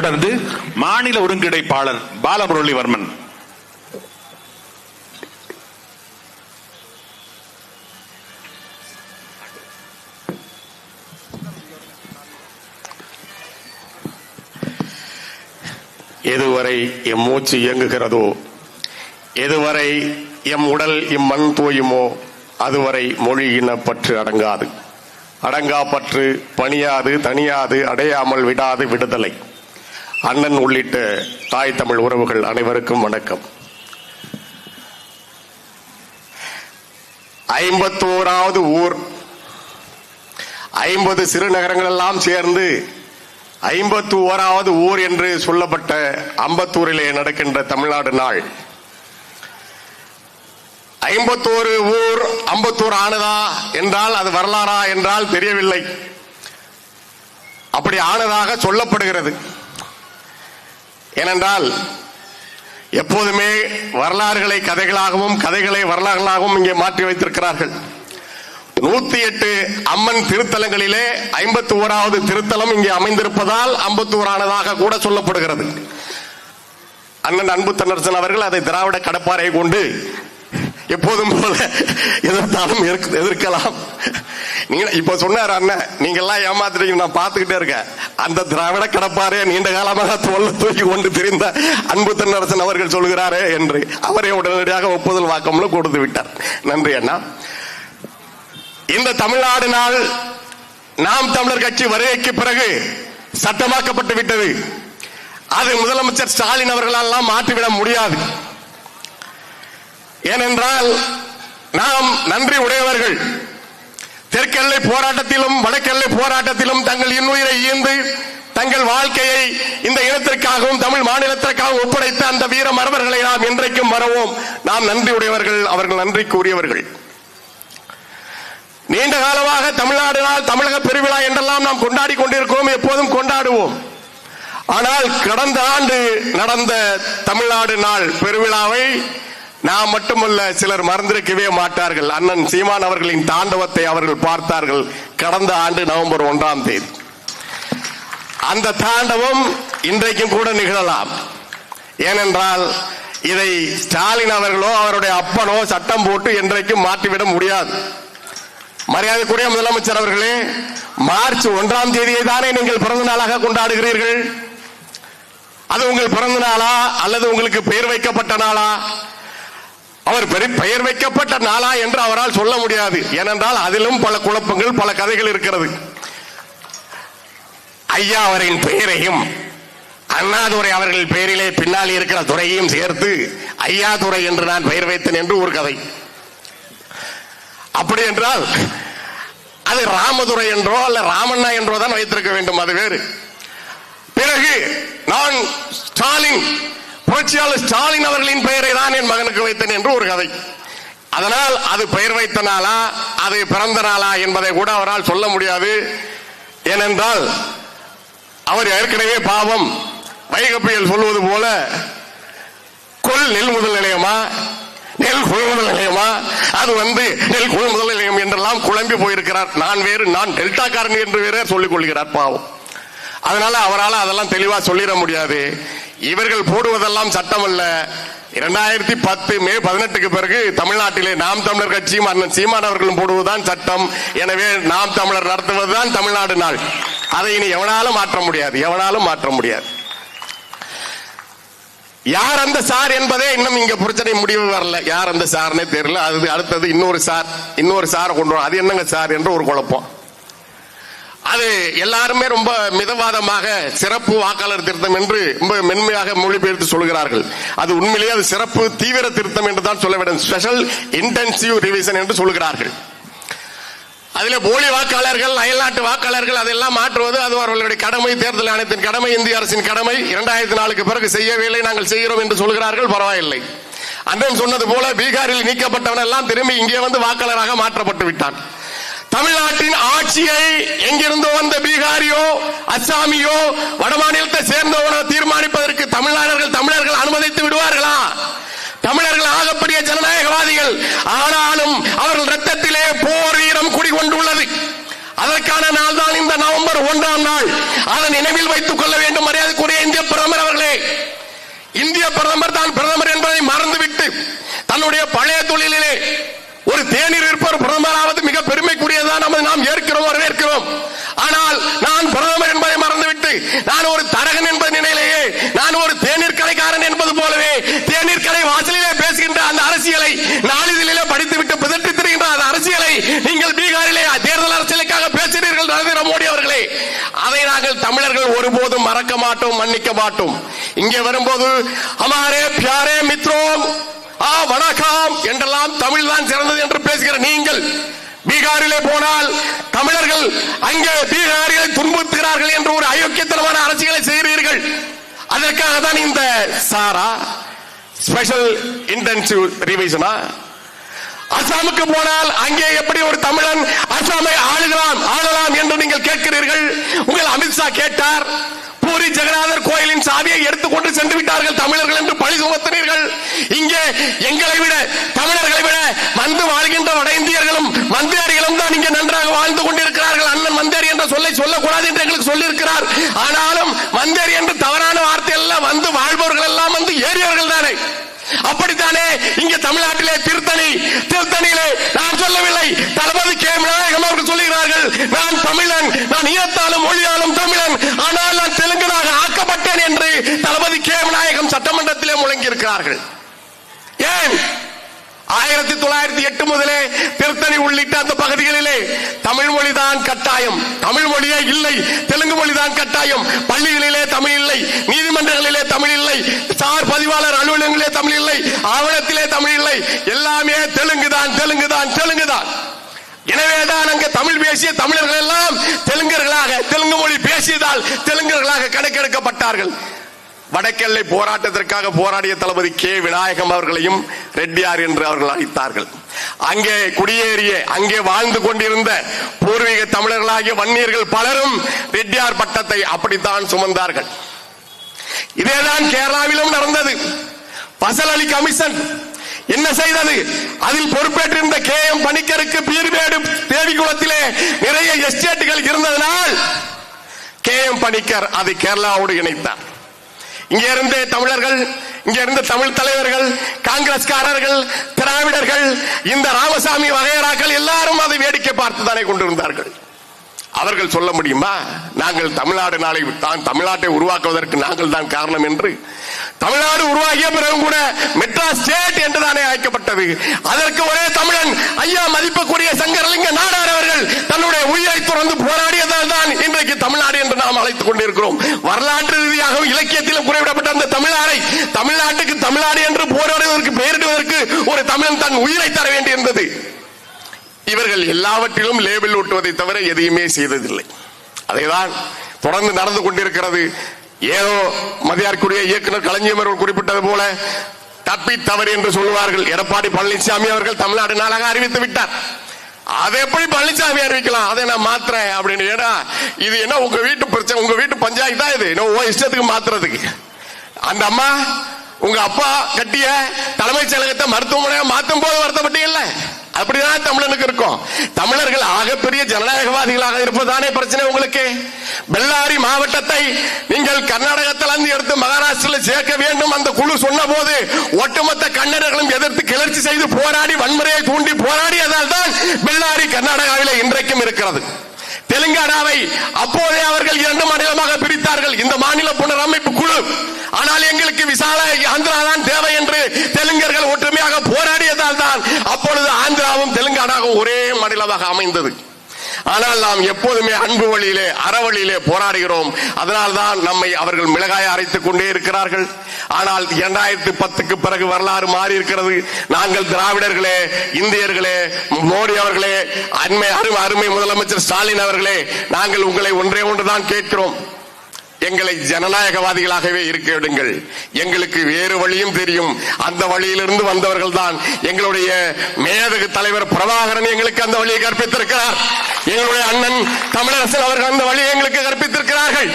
தொடர்ந்து மாநில ஒருங்கிணைப்பாளர் பாலமுரளிவர்மன். எதுவரை எம் மூச்சு இயங்குகிறதோ எதுவரை எம் உடல் இம்மண் தோயுமோ அதுவரை மொழி இனப்பற்று அடங்காது. அடங்கா பற்று பணியாது தனியாது அடையாமல் விடாது விடுதலை. அண்ணன் உள்ளிட்ட தாய் தமிழ் உறவுகள் அனைவருக்கும் வணக்கம். ஐம்பத்தோராவது ஊர். ஐம்பது சிறுநகரங்கள் எல்லாம் சேர்ந்து ஐம்பத்தி ஓராவது ஊர் என்று சொல்லப்பட்ட அம்பத்தூரிலே நடக்கின்ற தமிழ்நாடு நாள். ஐம்பத்தோரு ஊர் அம்பத்தூர் ஆனதா என்றால் அது வரலாறா என்றால் தெரியவில்லை. அப்படி ஆனதாக சொல்லப்படுகிறது. ஏனென்றால் எப்போதுமே வரலாறுகளை கதைகளாகவும் கதைகளை வரலாறுகளாகவும் இங்கே மாற்றி வைத்திருக்கிறார்கள். நூத்தி எட்டு அம்மன் திருத்தலங்களிலே ஐம்பத்தி ஓராவது திருத்தலம் இங்கே அமைந்திருப்பதால் அம்பத்தூரானதாக கூட சொல்லப்படுகிறது. அண்ணன் அன்பு தன்னரசன் அவர்கள் அதை திராவிட கடப்பாறை கொண்டு எப்போதும் போல எதிர்த்தாலும் எதிர்க்கலாம். நீங்க இப்ப சொன்னார் அண்ணன் நீங்க எல்லாம் ஏமாத்துறீங்க நான் பார்த்துக்கிட்டே இருக்கேன். அந்த திராவிட கடப்பாறையை நீண்ட காலமாக தோல்ல தூக்கி கொண்டு தெரிந்த அன்பு தென்னரசன் அவர்கள் சொல்கிறாரே என்று அவரை உடனடியாக ஒப்புதல் வாக்கம்ல கொடுத்து விட்டார். நன்றி அண்ணா. இந்த தமிழ்நாடு நாள் நாம் தமிழர் கட்சி வருகைக்கு பிறகு சட்டமாக்கப்பட்டு விட்டது. அது முதலமைச்சர் ஸ்டாலின் அவர்களால் மாற்றிவிட முடியாது. ஏனென்றால் நாம் நன்றி உடையவர்கள். தெற்கெல்லை போராட்டத்திலும் வடக்கெல்லை போராட்டத்திலும் தங்கள் இன்னுயிரை ஈந்து தங்கள் வாழ்க்கையை இந்த இனத்திற்காகவும் தமிழ் மாநிலத்திற்காகவும் ஒப்படைத்த அந்த வீர மரபர்களை நாம் என்றைக்கும் மறவோம். நாம் நன்றி உடையவர்கள் அவர்கள் கூறியவர்கள். நீண்ட காலமாக தமிழ்நாடு நாள் தமிழக பெருவிழா என்றெல்லாம் நாம் கொண்டாடி கொண்டிருக்கிறோம் எப்போதும் கொண்டாடுவோம். ஆனால் கடந்த ஆண்டு நடந்த தமிழ்நாடு நாள் பெருவிழாவை நான் மட்டுமல்ல சிலர் மறந்திருக்கவே மாட்டார்கள். அண்ணன் சீமான் அவர்களின் தாண்டவத்தை அவர்கள் பார்த்தார்கள். கடந்த ஆண்டு நவம்பர் ஒன்றாம் தேதி. அந்த தாண்டவம் இன்றைக்கும் கூட நிகழலாம். ஏனென்றால் இதை ஸ்டாலின் அவர்களோ அவருடைய அப்பனோ சட்டம் போட்டு என்றைக்கும் மாற்றிவிட முடியாது. மரியாதைக்குரிய முதலமைச்சர் அவர்களே மார்ச் ஒன்றாம் தேதியை தானே நீங்கள் பிறந்த நாளாக கொண்டாடுகிறீர்கள்? அது உங்கள் பிறந்த நாளா அல்லது உங்களுக்கு பெயர் வைக்கப்பட்ட நாளா? அவர் பெரும் பெயர் வைக்கப்பட்ட நாளா என்று அவரால் சொல்ல முடியாது. ஏனென்றால் அதிலும் பல குழப்பங்கள் பல கதைகள் இருக்கிறது. ஐயா அவரின் பெயரையும் அண்ணாதுரை அவர்கள் பெயரிலே பின்னால் இருக்கிற துறையையும் சேர்த்து ஐயா துறை என்று நான் பெயர் வைத்தேன் என்று ஒரு கதை. அப்படி என்றால் அது ராமதுரை என்றோ அல்ல ராமண்ணா என்றோ தான் வைத்திருக்க வேண்டும் அது வேறு. பிறகு நான் புரட்சியாளர் ஸ்டாலின் அவர்களின் பெயரை தான் என் மகனுக்கு வைத்தேன் என்று ஒரு கதை. அதனால் அது பெயர் வைத்த நாளா அது பிறந்த நாளா என்பதை கூட அவரால் சொல்ல முடியாது. ஏனென்றால் அவர் ஏற்கனவே பாவம் வைகப்பியல் சொல்வது போல கொல் நெல் முதல் நிலையமா நெல் கொள்முதல் நிலையமா அது வந்து நெல் கொள்முதல் நிலையம் என்றெல்லாம் குழம்பி போயிருக்கிறார். நான் வேறு நான் டெல்டாக்காரன் என்று வேற சொல்லிக் கொள்கிறார் பாவம். அதனால அவரால் அதெல்லாம் தெளிவா சொல்லிட முடியாது. இவர்கள் போடுவதெல்லாம் சட்டம் அல்ல இரண்டாயிரத்தி பத்து மே பதினெட்டுக்கு பிறகு தமிழ்நாட்டிலே நாம் தமிழர் கட்சியும் அண்ணன் சீமான் அவர்களும் போடுவதுதான் சட்டம். எனவே நாம் தமிழர் நடத்துவதுதான் தமிழ்நாடு நாள். அதை இனி எவனாலும் மாற்ற முடியாது எவனாலும் மாற்ற முடியாது. யார் அந்த சார் என்பதே இன்னும் இங்க பிரச்சனை முடிவு வரல. யார் அந்த சார்னே தெரியல. அது அடுத்தது இன்னொரு சார் இன்னொரு சார் கொண்டு அது என்னங்க சார் என்று ஒரு குழப்பம். அது எல்லாருமே ரொம்ப மிதவாதமாக சிறப்பு வாக்காளர் திருத்தம் என்று ரொம்ப மென்மையாக மொழிபெயர்த்து சொல்கிறார்கள். அது உண்மையிலேயே அது சிறப்பு தீவிர திருத்தம் என்று தான் சொல்ல வேண்டும். ஸ்பெஷல் இன்டென்சிவ் ரிவிஷன் என்று சொல்கிறார்கள். அதில் போலி வாக்காளர்கள் அயல்நாட்டு வாக்காளர்கள் அதெல்லாம் மாற்றுவது அது அவர்களுடைய கடமை. தேர்தல் ஆணையத்தின் கடமை இந்திய அரசின் கடமை. இரண்டாயிரத்தி நாலுக்கு பிறகு செய்யவில்லை நாங்கள் செய்கிறோம் என்று சொல்கிறார்கள் பரவாயில்லை. அண்ணன் சொன்னது போல பீகாரில் நீக்கப்பட்டவன் எல்லாம் திரும்பி இங்கே வந்து வாக்காளராக மாற்றப்பட்டு விட்டான். தமிழ்நாட்டின் ஆட்சியை எங்கிருந்தோ வந்த பீகாரியோ அஸ்ஸாமியோ வடமாநிலத்தை சேர்ந்தவனோ தீர்மானிப்பதற்கு தமிழ்நாடர்கள் தமிழர்கள் அனுமதித்து விடுவார்களா? தமிழர்கள் ஆகப்படிய ஜனநாயகவாதிகள். ஆனாலும் அவர்கள் ரத்தத்திலே போர் வீரம் குடிகொண்டுள்ளது. அதற்கான நாள் தான் இந்த நவம்பர் ஒன்றாம் நாள். அதை நினைவில் வைத்துக் கொள்ள வேண்டும் மரியாதைக்குரிய இந்திய பிரதமர் அவர்களே. இந்திய பிரதமர் தான் பிரதமர் என்பதை மறந்துவிட்டு தன்னுடைய பழைய தொழிலிலே ஒரு தேநீர் இருப்பவர் பிரதமராக இல்லாமல் நாம் ஏற்கிறோம் வரவேற்கிறோம். ஆனால் நான் பிரதமர் என்பதை மறந்துவிட்டு நான் ஒரு தரகன் என்பது நிலையிலேயே நான் ஒரு தேநீர் கடைக்காரன் என்பது போலவே தேநீர் கடை வாசலிலே பேசுகின்ற அந்த அரசியலை நாளிதழிலே படித்துவிட்டு பிதற்றி திரிகின்ற அந்த அரசியலை நீங்கள் பீகாரிலே தேர்தல் அரசியலுக்காக பேசினீர்கள் நரேந்திர மோடி அவர்களே. அதை நாங்கள் தமிழர்கள் ஒருபோதும் மறக்க மாட்டோம் மன்னிக்க மாட்டோம். இங்கே வரும்போது அமாரே பியாரே மித்ரோம் ஆ வணக்கம் என்றெல்லாம் தமிழ் தான் சிறந்தது என்று பேசுகிற நீங்கள் பீகாரிலே போனால் தமிழர்கள் அங்கே பீகாரிகளை துன்புறுத்துகிறார்கள் என்று ஒரு அயோக்கியத்தனமான அரசியலை செய்கிறீர்கள். அதற்காக தான் இந்த சாரா ஸ்பெஷல் இன்டென்சிவ் ரிவிஷனா அசாமுக்கு போனால் அங்கே எப்படி ஒரு தமிழன் அசாமை ஆளுகலாம் ஆளலாம் என்று நீங்கள் கேட்கிறீர்கள்? உங்கள் அமித்ஷா கேட்டார் பூரி ஜெகநாதர் கோயிலின் சாவியை எடுத்துக்கொண்டு சென்று விட்டார்கள் தமிழர்கள் என்று பழி சுமத்தினீர்கள். இங்கே எங்களை விட தமிழர்களை விட வந்து வாழ்கின்ற வட இந்தியர்களும் மந்தியாரிகளும் தான் இங்கே நன்றாக வாழ்ந்து கொண்டிருக்கிறார்கள். அண்ணன் மந்தேரி என்ற சொல்லை சொல்லக்கூடாது என்று எங்களுக்கு சொல்லியிருக்கிறார். ஆனாலும் மந்தேரி என்று தவறான வார்த்தை எல்லாம் வந்து வாழ்பவர்கள் எல்லாம் வந்து ஏறியவர்கள் தானே. அப்படித்தானே இங்க தமிழ்நாட்டிலே திருத்தணி திருத்தணியிலே நான் சொல்லவில்லை. தளபதி கே. விநாயகம் அவர்கள் சொல்லுகிறார்கள் நான் தமிழன் நான் ஈழத்தாலும் மொழியாலும் தமிழன் ஆனால் நான் தெலுங்கனாக ஆக்கப்பட்டேன் என்று தளபதி கே விநாயகம் சட்டமன்றத்திலே முழங்கி இருக்கிறார்கள் ஏன்? ஆயிரத்தி தொள்ளாயிரத்தி எட்டு முதலே திருத்தணி உள்ளிட்ட அந்த பகுதிகளிலே தமிழ் மொழி தான் கட்டாயம். தமிழ் மொழியே இல்லை தெலுங்கு மொழி தான் கட்டாயம். பள்ளிகளிலே தமிழ் இல்லை நீதிமன்றங்களிலே தமிழ் இல்லை சார் பதிவாளர் அலுவலகங்களிலே தமிழ் இல்லை ஆவணத்திலே தமிழ் இல்லை. எல்லாமே தெலுங்கு தான் தெலுங்கு தான் தெலுங்கு தான் எனவேதான் அங்கே தமிழ் பேசிய தமிழர்கள் எல்லாம் தெலுங்கர்களாக தெலுங்கு மொழி பேசியதால் தெலுங்கர்களாக கணக்கெடுக்கப்பட்டார்கள். வடக்கெல்லை போராட்டத்திற்காக போராடிய தளபதி கே. விநாயகம் அவர்களையும் ரெட்டியார் என்று அவர்கள் அழைத்தார்கள். அங்கே குடியேறிய அங்கே வாழ்ந்து கொண்டிருந்த பூர்வீக தமிழர்களாகிய வன்னியர்கள் பலரும் ரெட்டியார் பட்டத்தை அப்படித்தான் சுமந்தார்கள். இதேதான் கேரளாவிலும் நடந்தது. பசல் அலி கமிஷன் என்ன செய்தது? அதில் பொறுப்பேற்றிருந்த கே. எம். பணிக்கருக்கு பீர்மேடு தேவிகுளத்திலே நிறைய எஸ்டேட்டுகள் இருந்ததனால் கே. எம். பணிக்கர் அதை கேரளாவோடு இணைத்தார். இங்க இருந்த தமிழர்கள் இங்க இருந்த தமிழ் தலைவர்கள் காங்கிரஸ்காரர்கள் திராவிடர்கள் இந்த ராமசாமி வகையராக்கள் எல்லாரும் அதை வேடிக்கை பார்த்து தானே கொண்டிருந்தார்கள். அவர்கள் சொல்ல முடியுமா? நாங்கள் தமிழ்நாடு நாளை தான் தமிழ்நாட்டை உருவாக்குவதற்கு நாங்கள் தான் காரணம் என்று. தமிழ்நாடு உருவாகிய பிறகு கூட மெட்ராஸ் ஸ்டேட் என்று தானே அழைக்கப்பட்டது. அதற்கு ஒரே தமிழன் ஐயா மதிப்புக்குரிய சங்கரலிங்க நாடார் அவர்கள் தன்னுடைய உயிரை துறந்து போராடியதால் தான் இன்றைக்கு தமிழ்நாடு என்று நாம் அழைத்துக் கொண்டிருக்கிறோம். வரலாற்று ரீதியாக இலக்கியத்திலும் குறிப்பிடப்பட்ட அந்த தமிழ்நாடை தமிழ்நாட்டுக்கு தமிழ்நாடு என்று போராடுவதற்கு பெயரிடுவதற்கு ஒரு தமிழன் தன் உயிரை தர வேண்டியிருந்தது இவர்கள் எல்லாவற்றிலும் லேபிள் ஊட்டுவதை தவிர எதையுமே செய்ததில்லை. அதைதான் தொடர்ந்து நடந்து கொண்டிருக்கிறது. ஏதோ மதியார்க்குரிய இயக்குனர் கலைஞர் அவர்கள் குறிப்பிட்டது போல தப்பி தவறு என்று சொல்லுவார்கள். எடப்பாடி பழனிசாமி அவர்கள் தமிழ்நாடு நாளாக அறிவித்து விட்டார். அதை எப்படி பழனிசாமி அறிவிக்கலாம் அதை நான் மாத்துறேன் அப்படின்னு. ஏன்னா இது என்ன உங்க வீட்டு பிரச்சனை உங்க வீட்டு பஞ்சாயத்து தான் இது. என்ன உன் இஷ்டத்துக்கு மாத்துறதுக்கு. அந்த அம்மா உங்க அப்பா கட்டிய தலைமைச் செயலகத்தை மருத்துவமனையா மாத்தும் போது வருத்தப்பட்டீங்கல்ல? அப்படிதான் தமிழனுக்கு இருக்கும். தமிழர்கள் ஆகப்பெரிய ஜனநாயகவாதிகளாக இருப்பதானே பிரச்சனை உங்களுக்கு? பெல்லாரி மாவட்டத்தை நீங்கள் கர்நாடகத்தில் எடுத்து மகாராஷ்டிரில் சேர்க்க வேண்டும் அந்த குழு சொன்ன போது ஒட்டுமொத்த கன்னடர்களும் எதிர்த்து கிளர்ச்சி செய்து போராடி வன்முறையை தூண்டி போராடியதால் தான் பெல்லாரி கர்நாடகாவில் இன்றைக்கும் இருக்கிறது. தெலுங்கானாவை அப்போதே அவர்கள் இரண்டு மாநிலமாக பிரித்தார்கள். இந்த மாநில புனரமைப்பு குழு. ஆனால் எங்களுக்கு விசால ஆந்திரா தான் தேவை என்று தெலுங்கர்கள் ஒற்றுமையாக போராடியதால் ஆந்திராவும் ஒரே மாநிலமாக அமைந்தது. ஆனால் நாம் எப்போதுமே அன்பு வழியிலே அறவழியிலே போராடுகிறோம். அதனால் தான் நம்மை அவர்கள் மிளகாய அரைத்துக் கொண்டே இருக்கிறார்கள். ஆனால் இரண்டாயிரத்தி பத்துக்கு பிறகு வரலாறு மாறி இருக்கிறது நாங்கள் திராவிடர்களே இந்தியர்களே மோடி அவர்களே அண்மை அருமை அருமை முதலமைச்சர் ஸ்டாலின் அவர்களே நாங்கள் உங்களை ஒன்றே ஒன்றுதான் கேட்கிறோம். எங்களை ஜனநாயகவாதிகளாகவே இருக்க விடுங்கள். எங்களுக்கு வேறு வழியும் தெரியும். அந்த வழியிலிருந்து வந்தவர்கள் தான் எங்களுடைய மேதகு தலைவர் பிரபாகரன் எங்களுக்கு அந்த வழியை கற்பித்திருக்கிறார். எங்களுடைய அண்ணன் தமிழரசன் அவர்கள் அந்த வழியை எங்களுக்கு கற்பித்திருக்கிறார்கள்.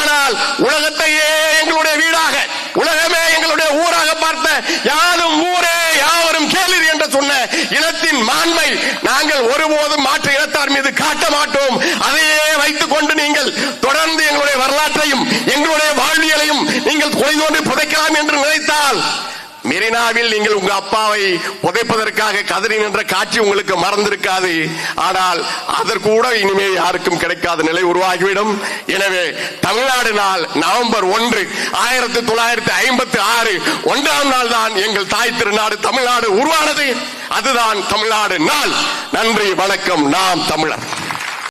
ஆனால் உலகத்தையே எங்களுடைய வீடாக உலகமே எங்களுடைய ஊராக பார்த்த யாரும் ஊரே யாவரும் கேளீர் என்று சொன்ன இனத்தின் மாண்பை நாங்கள் ஒருபோதும் மாற்று இனத்தார் மீது காட்ட மாட்டோம். அதையே வைத்துக் கொண்டு நீங்கள் தொடர்ந்து எங்களுடைய வரலாற்றையும் எங்களுடைய வாழ்வியலையும் நீங்கள் கொலை தோண்டி புதைக்கலாம் என்று நினைத்தால் மெரினாவில் நீங்கள் உங்க அப்பாவை புதைப்பதற்காக கதறி நின்ற காட்சி உங்களுக்கு மறந்திருக்காது. ஆனால் அதற்கு கூட இனிமே யாருக்கும் கிடைக்காத நிலை உருவாகிவிடும். எனவே தமிழ்நாடு நாள் நவம்பர் ஒன்று ஆயிரத்தி தொள்ளாயிரத்தி ஐம்பத்தி ஆறு ஒன்றாம் நாள் தான் எங்கள் தாய் திருநாடு தமிழ்நாடு உருவானது. அதுதான் தமிழ்நாடு நாள். நன்றி வணக்கம். நாம் தமிழர்.